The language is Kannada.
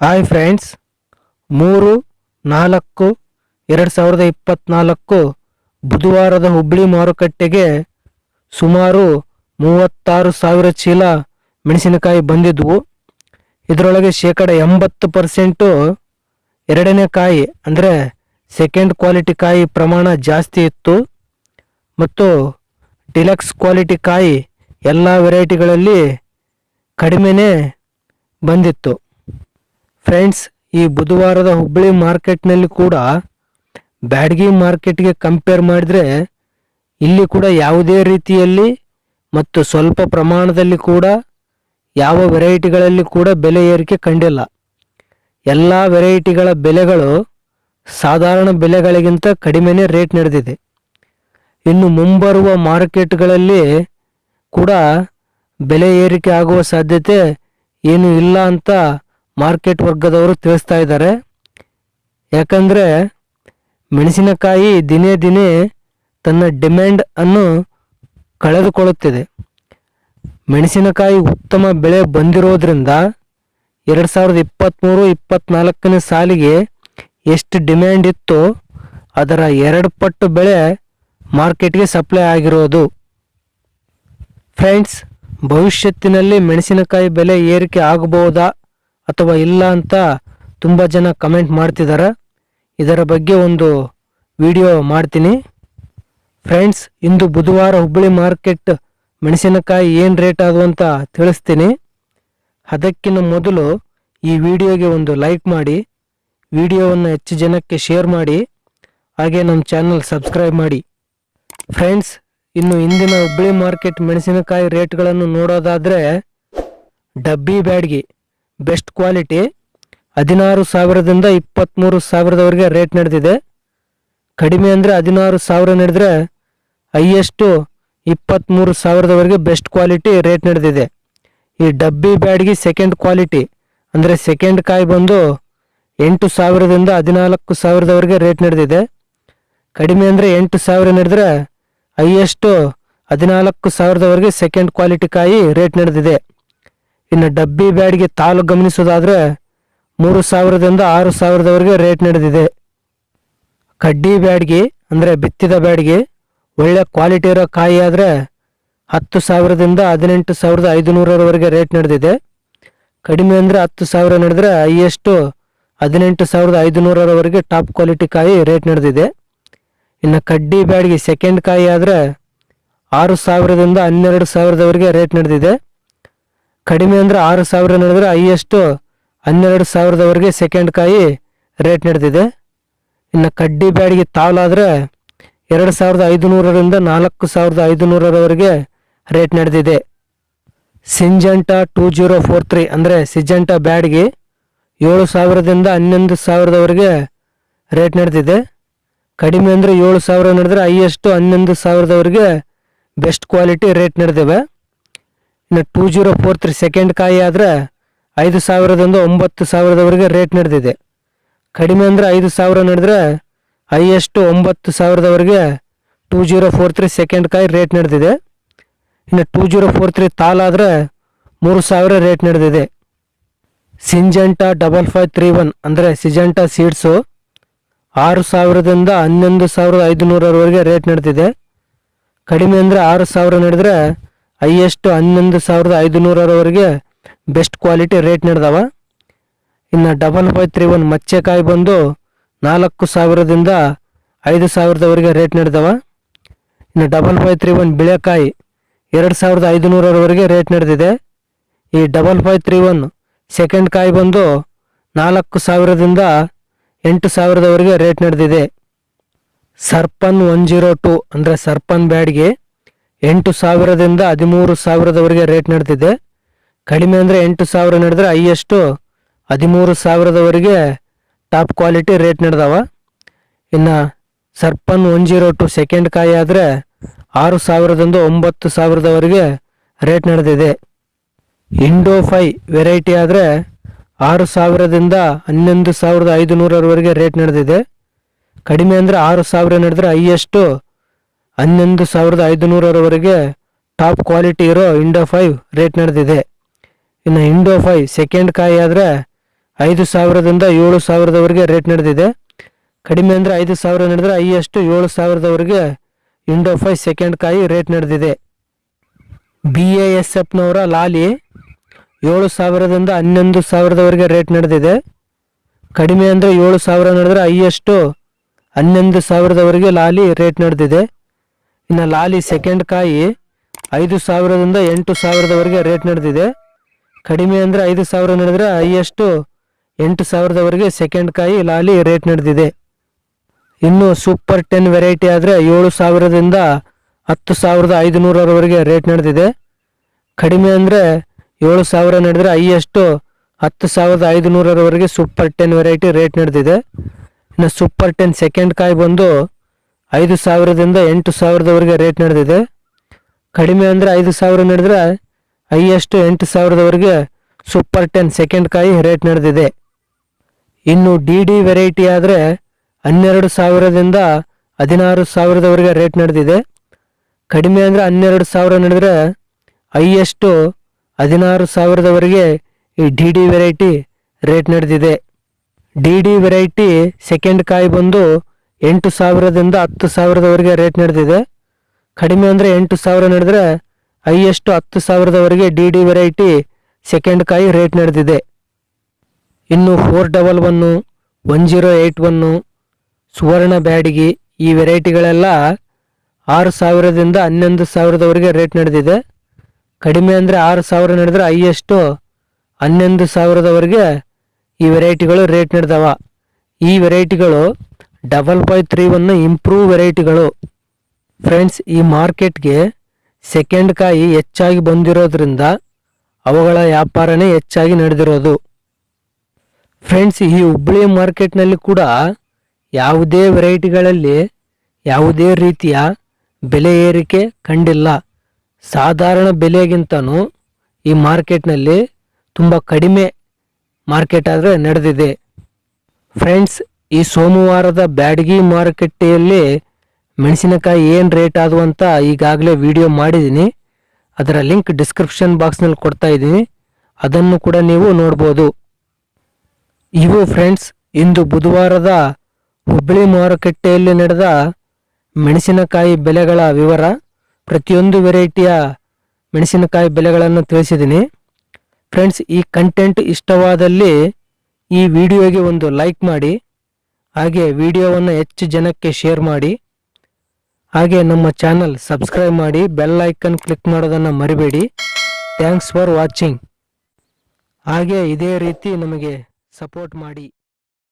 ಹಾಯ್ ಫ್ರೆಂಡ್ಸ್ ಮೂರು, ನಾಲ್ಕು, ಎರಡು ಸಾವಿರದ ಇಪ್ಪತ್ತ್ನಾಲ್ಕು ಬುಧವಾರದ ಹುಬ್ಬಳ್ಳಿ ಮಾರುಕಟ್ಟೆಗೆ ಸುಮಾರು ಮೂವತ್ತಾರು ಸಾವಿರ ಚೀಲ ಮೆಣಸಿನಕಾಯಿ ಬಂದಿದ್ವು. ಇದರೊಳಗೆ ಶೇಕಡ ಎಂಬತ್ತು ಪರ್ಸೆಂಟು ಎರಡನೇ ಕಾಯಿ, ಅಂದರೆ ಸೆಕೆಂಡ್ ಕ್ವಾಲಿಟಿ ಕಾಯಿ ಪ್ರಮಾಣ ಜಾಸ್ತಿ ಇತ್ತು. ಮತ್ತು ಡಿಲಕ್ಸ್ ಕ್ವಾಲಿಟಿ ಕಾಯಿ ಎಲ್ಲ ವೆರೈಟಿಗಳಲ್ಲಿ ಕಡಿಮೆನೇ ಬಂದಿತ್ತು. ಫ್ರೆಂಡ್ಸ್, ಈ ಬುಧವಾರದ ಹುಬ್ಬಳ್ಳಿ ಮಾರ್ಕೆಟ್ನಲ್ಲಿ ಕೂಡ ಬ್ಯಾಡ್ಗಿ ಮಾರ್ಕೆಟ್ಗೆ ಕಂಪೇರ್ ಮಾಡಿದರೆ ಇಲ್ಲಿ ಕೂಡ ಯಾವುದೇ ರೀತಿಯಲ್ಲಿ ಮತ್ತು ಸ್ವಲ್ಪ ಪ್ರಮಾಣದಲ್ಲಿ ಕೂಡ ಯಾವ ವೆರೈಟಿಗಳಲ್ಲಿ ಕೂಡ ಬೆಲೆ ಏರಿಕೆ ಕಂಡಿಲ್ಲ. ಎಲ್ಲ ವೆರೈಟಿಗಳ ಬೆಲೆಗಳು ಸಾಧಾರಣ ಬೆಲೆಗಳಿಗಿಂತ ಕಡಿಮೆನೇ ರೇಟ್ ನಡೆದಿದೆ. ಇನ್ನು ಮುಂಬರುವ ಮಾರ್ಕೆಟ್ಗಳಲ್ಲಿ ಕೂಡ ಬೆಲೆ ಏರಿಕೆ ಆಗುವ ಸಾಧ್ಯತೆ ಏನು ಇಲ್ಲ ಅಂತ ಮಾರ್ಕೆಟ್ ವರ್ಗದವರು ತಿಳಿಸ್ತಾ ಇದ್ದಾರೆ. ಯಾಕಂದರೆ ಮೆಣಸಿನಕಾಯಿ ದಿನೇ ದಿನೇ ತನ್ನ ಡಿಮ್ಯಾಂಡ್ ಅನ್ನು ಕಳೆದುಕೊಳ್ಳುತ್ತಿದೆ. ಮೆಣಸಿನಕಾಯಿ ಉತ್ತಮ ಬೆಳೆ ಬಂದಿರೋದ್ರಿಂದ ಎರಡು ಸಾವಿರದ ಇಪ್ಪತ್ತ್ಮೂರು ಇಪ್ಪತ್ತ್ನಾಲ್ಕನೇ ಸಾಲಿಗೆ ಎಷ್ಟು ಡಿಮ್ಯಾಂಡ್ ಇತ್ತೋ ಅದರ ಎರಡು ಪಟ್ಟು ಬೆಳೆ ಮಾರ್ಕೆಟ್ಗೆ ಸಪ್ಲೈ ಆಗಿರೋದು. ಫ್ರೆಂಡ್ಸ್, ಭವಿಷ್ಯತ್ತಿನಲ್ಲಿ ಮೆಣಸಿನಕಾಯಿ ಬೆಲೆ ಏರಿಕೆ ಆಗಬಹುದಾ? ಅಥವಾ ಇಲ್ಲ ಅಂತ ತುಂಬ ಜನ ಕಮೆಂಟ್ ಮಾಡ್ತಿದ್ದಾರೆ ಇದರ ಬಗ್ಗೆ ಒಂದು ವಿಡಿಯೋ ಮಾಡ್ತೀನಿ. ಫ್ರೆಂಡ್ಸ್ ಇಂದು ಬುಧವಾರ ಹುಬ್ಬಳ್ಳಿ ಮಾರ್ಕೆಟ್ ಮೆಣಸಿನಕಾಯಿ ಏನು ರೇಟ್ ಅದು ಅಂತ ತಿಳಿಸ್ತೀನಿ. ಅದಕ್ಕಿಂತ ಮೊದಲು ಈ ವಿಡಿಯೋಗೆ ಒಂದು ಲೈಕ್ ಮಾಡಿ ವಿಡಿಯೋವನ್ನು ಹೆಚ್ಚು ಜನಕ್ಕೆ ಶೇರ್ ಮಾಡಿ, ಹಾಗೆ ನಮ್ಮ ಚಾನಲ್ ಸಬ್ಸ್ಕ್ರೈಬ್ ಮಾಡಿ. ಫ್ರೆಂಡ್ಸ್ ಇನ್ನು ಇಂದಿನ ಹುಬ್ಬಳ್ಳಿ ಮಾರ್ಕೆಟ್ ಮೆಣಸಿನಕಾಯಿ ರೇಟ್ಗಳನ್ನು ನೋಡೋದಾದರೆ ಡಬ್ಬಿ ಬ್ಯಾಡ್ಗಿ. ಬೆಸ್ಟ್ ಕ್ವಾಲಿಟಿ ಹದಿನಾರು ಸಾವಿರದಿಂದ ಇಪ್ಪತ್ತ್ಮೂರು ಸಾವಿರದವರೆಗೆ ರೇಟ್ ನಡೆದಿದೆ. ಕಡಿಮೆ ಅಂದರೆ ಹದಿನಾರು ಸಾವಿರ ನಡೆದರೆ ಹೈಯೆಸ್ಟು ಇಪ್ಪತ್ತ್ಮೂರು ಸಾವಿರದವರೆಗೆ ಬೆಸ್ಟ್ ಕ್ವಾಲಿಟಿ ರೇಟ್ ನಡೆದಿದೆ. ಈ ಡಬ್ಬಿ ಬ್ಯಾಡ್ಗೆ ಸೆಕೆಂಡ್ ಕ್ವಾಲಿಟಿ ಅಂದರೆ ಸೆಕೆಂಡ್ ಕಾಯಿ ಬಂದು ಎಂಟು ಸಾವಿರದಿಂದ ಹದಿನಾಲ್ಕು ಸಾವಿರದವರೆಗೆ ರೇಟ್ ನಡೆದಿದೆ. ಕಡಿಮೆ ಅಂದರೆ ಎಂಟು ಸಾವಿರ ನಡೆದ್ರೆ ಹೈಯೆಸ್ಟು ಹದಿನಾಲ್ಕು ಸಾವಿರದವರೆಗೆ ಸೆಕೆಂಡ್ ಕ್ವಾಲಿಟಿ ಕಾಯಿ ರೇಟ್ ನಡೆದಿದೆ. ಇನ್ನು ಡಬ್ಬಿ ಬ್ಯಾಡ್ಗೆ ತಾಲು ಗಮನಿಸೋದಾದರೆ ಮೂರು ಸಾವಿರದಿಂದ ಆರು ಸಾವಿರದವರೆಗೆ ರೇಟ್ ನಡೆದಿದೆ. ಕಡ್ಡಿ ಬ್ಯಾಡ್ಗೆ ಅಂದರೆ ಬಿತ್ತಿದ ಬ್ಯಾಡ್ಗೆ ಒಳ್ಳೆ ಕ್ವಾಲಿಟಿ ಇರೋ ಕಾಯಿ ಆದರೆ ಹತ್ತು ಸಾವಿರದಿಂದ ಹದಿನೆಂಟು ಸಾವಿರದ ಐದುನೂರರವರೆಗೆ ರೇಟ್ ನಡೆದಿದೆ. ಕಡಿಮೆ ಅಂದರೆ ಹತ್ತು ಸಾವಿರ ನಡೆದರೆ ಹೈಯೆಸ್ಟು ಹದಿನೆಂಟು ಸಾವಿರದ ಐದುನೂರರವರೆಗೆ ಟಾಪ್ ಕ್ವಾಲಿಟಿ ಕಾಯಿ ರೇಟ್ ನಡೆದಿದೆ. ಇನ್ನು ಕಡ್ಡಿ ಬ್ಯಾಡ್ಗೆ ಸೆಕೆಂಡ್ ಕಾಯಿ ಆದರೆ ಆರು ಸಾವಿರದಿಂದ ಹನ್ನೆರಡು ಸಾವಿರದವರೆಗೆ ರೇಟ್ ನಡೆದಿದೆ. ಕಡಿಮೆ ಅಂದರೆ ಆರು ಸಾವಿರ ನಡೆದ್ರೆ ಹೈಯೆಸ್ಟು ಹನ್ನೆರಡು ಸಾವಿರದವರೆಗೆ ಸೆಕೆಂಡ್ ಕಾಯಿ ರೇಟ್ ನಡೆದಿದೆ. ಇನ್ನು ಕಡ್ಡಿ ಬ್ಯಾಡ್ಗೆ ತಾಲಾದರೆ ಎರಡು ಸಾವಿರದ ಐದುನೂರರಿಂದ ನಾಲ್ಕು ಸಾವಿರದ ಐದುನೂರರವರೆಗೆ ರೇಟ್ ನಡೆದಿದೆ. Syngenta two zero four three ಅಂದರೆ ಸಿಜಂಟಾ ಬ್ಯಾಡ್ಗೆ ಏಳು ಸಾವಿರದಿಂದ ಹನ್ನೊಂದು ಸಾವಿರದವರೆಗೆ ರೇಟ್ ನಡೆದಿದೆ. ಕಡಿಮೆ ಅಂದರೆ ಏಳು ಸಾವಿರ ನಡೆದ್ರೆ ಹೈಯೆಸ್ಟು ಹನ್ನೊಂದು ಸಾವಿರದವರೆಗೆ ಬೆಸ್ಟ್ ಕ್ವಾಲಿಟಿ ರೇಟ್ ನಡೆದಿವೆ. ಇನ್ನು two zero four three second ಕಾಯಿ ಆದರೆ ಐದು ಸಾವಿರದಿಂದ ಒಂಬತ್ತು ಸಾವಿರದವರೆಗೆ ರೇಟ್ ನಡೆದಿದೆ. ಕಡಿಮೆ ಅಂದರೆ ಐದು ಸಾವಿರ ನಡೆದ್ರೆ ಹೈಯೆಸ್ಟು ಒಂಬತ್ತು ಸಾವಿರದವರೆಗೆ two zero four three second ಕಾಯಿ ರೇಟ್ ನಡೆದಿದೆ. ಇನ್ನು ಟೂ ಜೀರೋ ಫೋರ್ ತ್ರೀ ತಾಲಾದರೆ ಮೂರು ಸಾವಿರ ರೇಟ್ ನಡೆದಿದೆ. Syngenta double five three one ಅಂದರೆ ಸಿಜೆಂಟಾ ಸೀಡ್ಸು ಆರು ಸಾವಿರದಿಂದ ಹನ್ನೊಂದು ಸಾವಿರದ ಐದುನೂರವರೆಗೆ ರೇಟ್ ನಡೆದಿದೆ. ಕಡಿಮೆ ಅಂದರೆ ಆರು ಸಾವಿರ ನಡೆದ್ರೆ ಹೈಯೆಸ್ಟು ಹನ್ನೊಂದು ಸಾವಿರದ ಐದುನೂರರವರೆಗೆ ಬೆಸ್ಟ್ ಕ್ವಾಲಿಟಿ ರೇಟ್ ನಡೆದವ. ಇನ್ನು ಡಬಲ್ ಫೈವ್ ತ್ರೀ ಒನ್ ಮಚ್ಚೆಕಾಯಿ ಬಂದು ನಾಲ್ಕು ಸಾವಿರದಿಂದ ಐದು ಸಾವಿರದವರೆಗೆ ರೇಟ್ ನಡೆದವ. ಇನ್ನು ಡಬಲ್ ಫೈವ್ ತ್ರೀ ಒನ್ ಬಿಳೆಕಾಯಿ ಎರಡು ಸಾವಿರದ ಐದುನೂರರವರೆಗೆ ರೇಟ್ ನಡೆದಿದೆ. ಈ double five three one second ಕಾಯಿ ಬಂದು ನಾಲ್ಕು ಸಾವಿರದಿಂದ ಎಂಟು ಸಾವಿರದವರೆಗೆ ರೇಟ್ ನಡೆದಿದೆ. ಸರ್ಪನ್ ಒನ್ ಜೀರೋ ಟು ಅಂದರೆ ಸರ್ಪನ್ ಬ್ಯಾಡ್ಗೆ ಎಂಟು ಸಾವಿರದಿಂದ ಹದಿಮೂರು ಸಾವಿರದವರೆಗೆ ರೇಟ್ ನಡೆದಿದೆ ಕಡಿಮೆ ಅಂದರೆ ಎಂಟು ಸಾವಿರ ನಡೆದ್ರೆ ಹೈಯೆಸ್ಟು ಹದಿಮೂರು ಸಾವಿರದವರೆಗೆ ಟಾಪ್ ಕ್ವಾಲಿಟಿ ರೇಟ್ ನಡೆದವ. ಇನ್ನು Sarpan one zero two second ಕಾಯಿ ಆದರೆ ಆರು ಸಾವಿರದಿಂದ ಒಂಬತ್ತು ಸಾವಿರದವರೆಗೆ ರೇಟ್ ನಡೆದಿದೆ. ಇಂಡೋ ಫೈ ವೆರೈಟಿ ಆದರೆ ಆರು ಸಾವಿರದಿಂದ ಹನ್ನೊಂದು ಸಾವಿರದ ಐದು ನೂರವರೆಗೆ ರೇಟ್ ನಡೆದಿದೆ. ಕಡಿಮೆ ಅಂದರೆ ಆರು ಸಾವಿರ ನಡೆದ್ರೆ ಹೈಯೆಸ್ಟು ಹನ್ನೊಂದು ಸಾವಿರದ ಐದುನೂರರವರೆಗೆ ಟಾಪ್ ಕ್ವಾಲಿಟಿ ಇರೋ ಇಂಡೋ ಫೈವ್ ರೇಟ್ ನಡೆದಿದೆ. ಇನ್ನು ಇಂಡೋ ಫೈವ್ ಸೆಕೆಂಡ್ ಕಾಯಿ ಆದರೆ ಐದು ಸಾವಿರದಿಂದ ಏಳು ಸಾವಿರದವರೆಗೆ ರೇಟ್ ನಡೆದಿದೆ. ಕಡಿಮೆ ಅಂದರೆ ಐದು ಸಾವಿರ ನಡೆದರೆ ಹೈಯೆಸ್ಟ್ ಏಳು ಸಾವಿರದವರೆಗೆ ಇಂಡೋ ಫೈವ್ ಸೆಕೆಂಡ್ ಕಾಯಿ ರೇಟ್ ನಡೆದಿದೆ. ಬಿ ಎ ಎಸ್ ಎಫ್ನವರ ಲಾಲಿ ಏಳು ಸಾವಿರದಿಂದ ಹನ್ನೊಂದು ಸಾವಿರದವರೆಗೆ ರೇಟ್ ನಡೆದಿದೆ. ಕಡಿಮೆ ಅಂದರೆ ಏಳು ಸಾವಿರ ನಡೆದರೆ ಹೈಯೆಸ್ಟು ಹನ್ನೊಂದು ಸಾವಿರದವರೆಗೆ ಲಾಲಿ ರೇಟ್ ನಡೆದಿದೆ. ಇನ್ನು ಲಾಲಿ ಸೆಕೆಂಡ್ ಕಾಯಿ ಐದು ಸಾವಿರದಿಂದ ಎಂಟು ಸಾವಿರದವರೆಗೆ ರೇಟ್ ನಡೆದಿದೆ. ಕಡಿಮೆ ಅಂದರೆ ಐದು ಸಾವಿರ ನಡೆದರೆ ಹೈಯೆಸ್ಟು ಎಂಟು ಸಾವಿರದವರೆಗೆ ಸೆಕೆಂಡ್ ಕಾಯಿ ಲಾಲಿ ರೇಟ್ ನಡೆದಿದೆ. ಇನ್ನು ಸೂಪರ್ ಟೆನ್ ವೆರೈಟಿ ಆದರೆ ಏಳು ಸಾವಿರದಿಂದ ಹತ್ತು ಸಾವಿರದ ಐದು ನೂರವರೆಗೆ ರೇಟ್ ನಡೆದಿದೆ. ಕಡಿಮೆ ಅಂದರೆ ಏಳು ಸಾವಿರ ನಡೆದರೆ ಹೈಯೆಸ್ಟು ಹತ್ತು ಸಾವಿರದ ಐದು ನೂರರವರೆಗೆ ಸೂಪರ್ ಟೆನ್ ವೆರೈಟಿ ರೇಟ್ ನಡೆದಿದೆ. ಇನ್ನು ಸೂಪರ್ ಟೆನ್ ಸೆಕೆಂಡ್ ಕಾಯಿ ಬಂದು ಐದು ಸಾವಿರದಿಂದ ಎಂಟು ಸಾವಿರದವರೆಗೆ ರೇಟ್ ನಡೆದಿದೆ. ಕಡಿಮೆ ಅಂದರೆ ಐದು ಸಾವಿರ ನಡೆದ್ರೆ ಹೈಯೆಸ್ಟ್ ಎಂಟು ಸಾವಿರದವರೆಗೆ ಸೂಪರ್ ಟೆನ್ ಸೆಕೆಂಡ್ ಕಾಯಿ ರೇಟ್ ನಡೆದಿದೆ. ಇನ್ನು ಡಿ ಡಿ ವೆರೈಟಿ ಆದರೆ ಹನ್ನೆರಡು ಸಾವಿರದಿಂದ ಹದಿನಾರು ಸಾವಿರದವರೆಗೆ ರೇಟ್ ನಡೆದಿದೆ. ಕಡಿಮೆ ಅಂದರೆ ಹನ್ನೆರಡು ಸಾವಿರ ನಡೆದರೆ ಹೈಯೆಸ್ಟು ಹದಿನಾರು ಸಾವಿರದವರೆಗೆ ಈ ಡಿ ಡಿ ವೆರೈಟಿ ರೇಟ್ ನಡೆದಿದೆ. ಡಿ ಡಿ ವೆರೈಟಿ ಸೆಕೆಂಡ್ ಕಾಯಿ ಬಂದು ಎಂಟು ಸಾವಿರದಿಂದ ಹತ್ತು ಸಾವಿರದವರೆಗೆ ರೇಟ್ ನಡೆದಿದೆ. ಕಡಿಮೆ ಅಂದರೆ ಎಂಟು ಸಾವಿರ ನಡೆದರೆ ಹೈಯೆಸ್ಟ್ ಹತ್ತು ಸಾವಿರದವರೆಗೆ ಡಿ ಡಿ ವೆರೈಟಿ ಸೆಕೆಂಡ್ ಕಾಯಿ ರೇಟ್ ನಡೆದಿದೆ. ಇನ್ನು four double one one zero eight one Suvarna Byadgi ಈ ವೆರೈಟಿಗಳೆಲ್ಲ ಆರು ಸಾವಿರದಿಂದ ಹನ್ನೊಂದು ಸಾವಿರದವರೆಗೆ ರೇಟ್ ನಡೆದಿದೆ. ಕಡಿಮೆ ಅಂದರೆ ಆರು ಸಾವಿರ ನಡೆದರೆ ಹೈಯೆಸ್ಟು ಹನ್ನೊಂದು ಸಾವಿರದವರೆಗೆ ಈ ವೆರೈಟಿಗಳು ರೇಟ್ ನಡೆದವ. ಈ ವೆರೈಟಿಗಳು double by three one improve ವೆರೈಟಿಗಳು friends ಈ ಮಾರ್ಕೆಟ್ಗೆ ಸೆಕೆಂಡ್ ಕಾಯಿ ಹೆಚ್ಚಾಗಿ ಬಂದಿರೋದ್ರಿಂದ ಅವುಗಳ ವ್ಯಾಪಾರನೇ ಹೆಚ್ಚಾಗಿ ನಡೆದಿರೋದು. ಫ್ರೆಂಡ್ಸ್ ಈ ಹುಬ್ಬಳ್ಳಿ ಮಾರ್ಕೆಟ್ನಲ್ಲಿ ಕೂಡ ಯಾವುದೇ ವೆರೈಟಿಗಳಲ್ಲಿ ಯಾವುದೇ ರೀತಿಯ ಬೆಲೆ ಏರಿಕೆ ಕಂಡಿಲ್ಲ. ಸಾಧಾರಣ ಬೆಲೆಗಿಂತನೂ ಈ ಮಾರ್ಕೆಟ್ನಲ್ಲಿ ತುಂಬ ಕಡಿಮೆ ಮಾರ್ಕೆಟ್ ಆದರೆ ನಡೆದಿದೆ. ಫ್ರೆಂಡ್ಸ್ ಈ ಸೋಮವಾರದ ಬ್ಯಾಡಗಿ ಮಾರುಕಟ್ಟೆಯಲ್ಲಿ ಮೆಣಸಿನಕಾಯಿ ಏನು ರೇಟ್ ಆದವು ಅಂತ ಈಗಾಗಲೇ ವಿಡಿಯೋ ಮಾಡಿದ್ದೀನಿ ಅದರ ಲಿಂಕ್ ಡಿಸ್ಕ್ರಿಪ್ಷನ್ ಬಾಕ್ಸ್ನಲ್ಲಿ ಕೊಡ್ತಾ ಇದ್ದೀನಿ ಅದನ್ನು ಕೂಡ ನೀವು ನೋಡ್ಬೋದು. ಇವು ಫ್ರೆಂಡ್ಸ್, ಇಂದು ಬುಧವಾರದ ಹುಬ್ಬಳ್ಳಿ ಮಾರುಕಟ್ಟೆಯಲ್ಲಿ ನಡೆದ ಮೆಣಸಿನಕಾಯಿ ಬೆಲೆಗಳ ವಿವರ. ಪ್ರತಿಯೊಂದು ವೆರೈಟಿಯ ಮೆಣಸಿನಕಾಯಿ ಬೆಲೆಗಳನ್ನು ತಿಳಿಸಿದ್ದೀನಿ ಫ್ರೆಂಡ್ಸ್, ಈ ಕಂಟೆಂಟ್ ಇಷ್ಟವಾದಲ್ಲಿ ಈ ವಿಡಿಯೋಗೆ ಒಂದು ಲೈಕ್ ಮಾಡಿ. ಹಾಗೆ ವಿಡಿಯೋವನ್ನು ಹೆಚ್ಚು ಜನಕ್ಕೆ ಶೇರ್ ಮಾಡಿ. ಹಾಗೆ ನಮ್ಮ ಚಾನಲ್ ಸಬ್ಸ್ಕ್ರೈಬ್ ಮಾಡಿ, ಬೆಲ್ ಐಕನ್ ಕ್ಲಿಕ್ ಮಾಡೋದನ್ನು ಮರಿಬೇಡಿ. Thanks for watching. ಹಾಗೆ ಇದೇ ರೀತಿ ನಮಗೆ ಸಪೋರ್ಟ್ ಮಾಡಿ.